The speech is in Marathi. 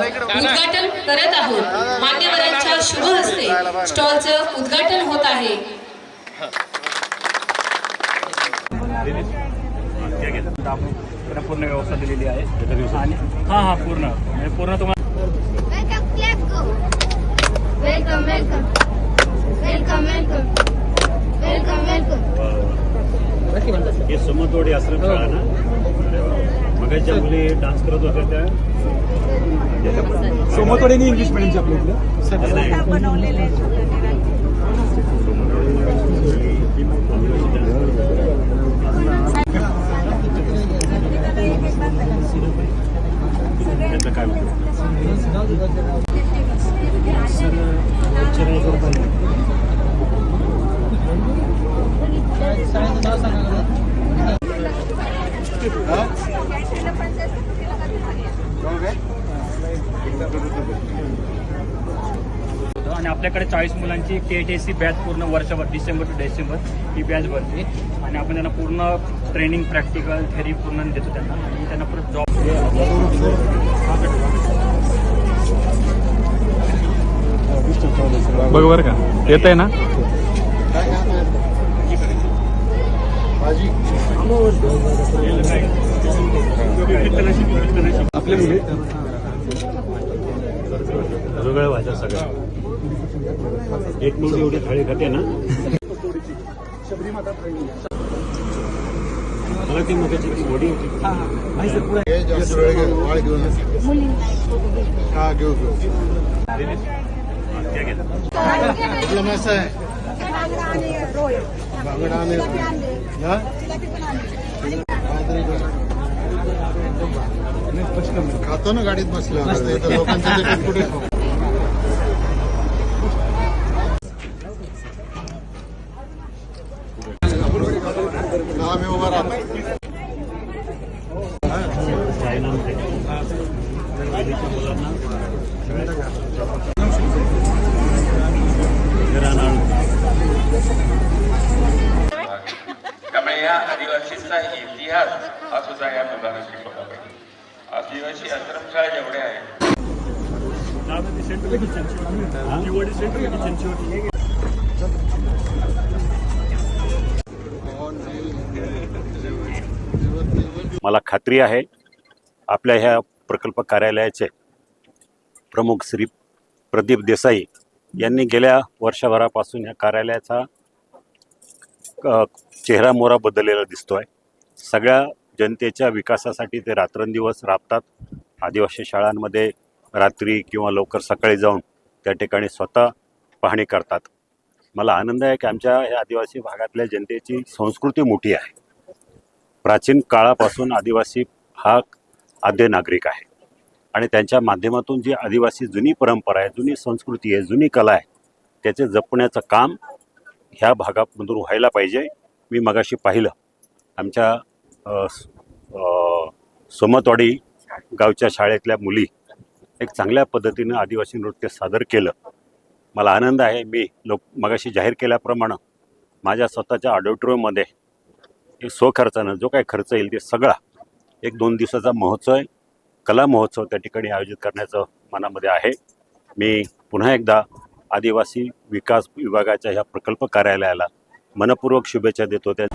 उद्घाटन करत आहोत. मान्यवरांच्या शुभ हस्ते स्टॉलचं उद्घाटन होत आहे. पूर्ण व्यवस्था दिलेली आहे आणि हां हां पूर्ण म्हणजे पूर्ण तुम्हाला. हे समतवाडी आश्रम शाळा ना? मग मुली डान्स करत होत्या त्या. सोमतवाडी इंग्लिश मिडियमचे आपल्या इथलं त्याचं काय आपल्याकडे चाळीस मुलांची के टी सी बॅच पूर्ण वर्षभर डिसेंबर टू डिसेंबर ही बॅच भरते. आणि आपण त्यांना पूर्ण ट्रेनिंग प्रॅक्टिकल थेरी पूर्ण देतो त्यांना. आणि त्यांना परत जॉब बघ बरं का? येत आहे ना? आपले मुली वेगळ्या भाज्या सगळ्या. एक मुलगी एवढी थाळी खाते ना. मला ती मगाची वडी होती. हे हा घेऊ घेऊ. मासा आहे. बांगडा. खातो ना गाडीत इथं लोकांच्या कुठे? हा, मी उभा राहतो. आश्रमशाळा जेवढ्या आहेत. मला खात्री आहे आपल्या ह्या प्रकल्प कार्यालयाचे प्रमुख श्री प्रदीप देसाई यांनी गेल्या वर्षभरापासून या कार्यालयाचा चेहरा मोहरा बदललेला दिसतो आहे सगळ्या जनतेच्या विकासासाठी ते रात्रंदिवस राबतात. आदिवासी शाळांमध्ये रात्री किंवा लवकर सकाळी जाऊन त्या ठिकाणी स्वतः पाहणी करतात. मला आनंद आहे की आमच्या या आदिवासी भागातल्या जनतेची संस्कृती मोठी आहे. प्राचीन काळापासून आदिवासी हा आद्य नागरिक आहे. आणि त्यांच्या माध्यमातून जी आदिवासी जुनी परंपरा आहे जुनी संस्कृती आहे जुनी कला आहे त्याचे जपण्याचं काम ह्या भागामधून व्हायला पाहिजे. मी मगाशी पाहिलं आमच्या सोमतवाडी गावच्या शाळेतल्या मुली एक चांगल्या पद्धतीनं आदिवासी नृत्य सादर केलं. मला आनंद आहे. मी लोक मगाशी जाहीर केल्याप्रमाणे माझ्या स्वतःच्या ऑडिटोरियममध्ये एक स्वखर्चानं जो काही खर्च येईल ते सगळा एक दोन दिवसाचा महोत्सव आहे. कला महोत्सव त्या ठिकाणी आयोजित करण्याचं मनामध्ये आहे. मी पुन्हा एकदा आदिवासी विकास विभागाच्या ह्या प्रकल्प कार्यालयाला मनपूर्वक शुभेच्छा देतो. त्या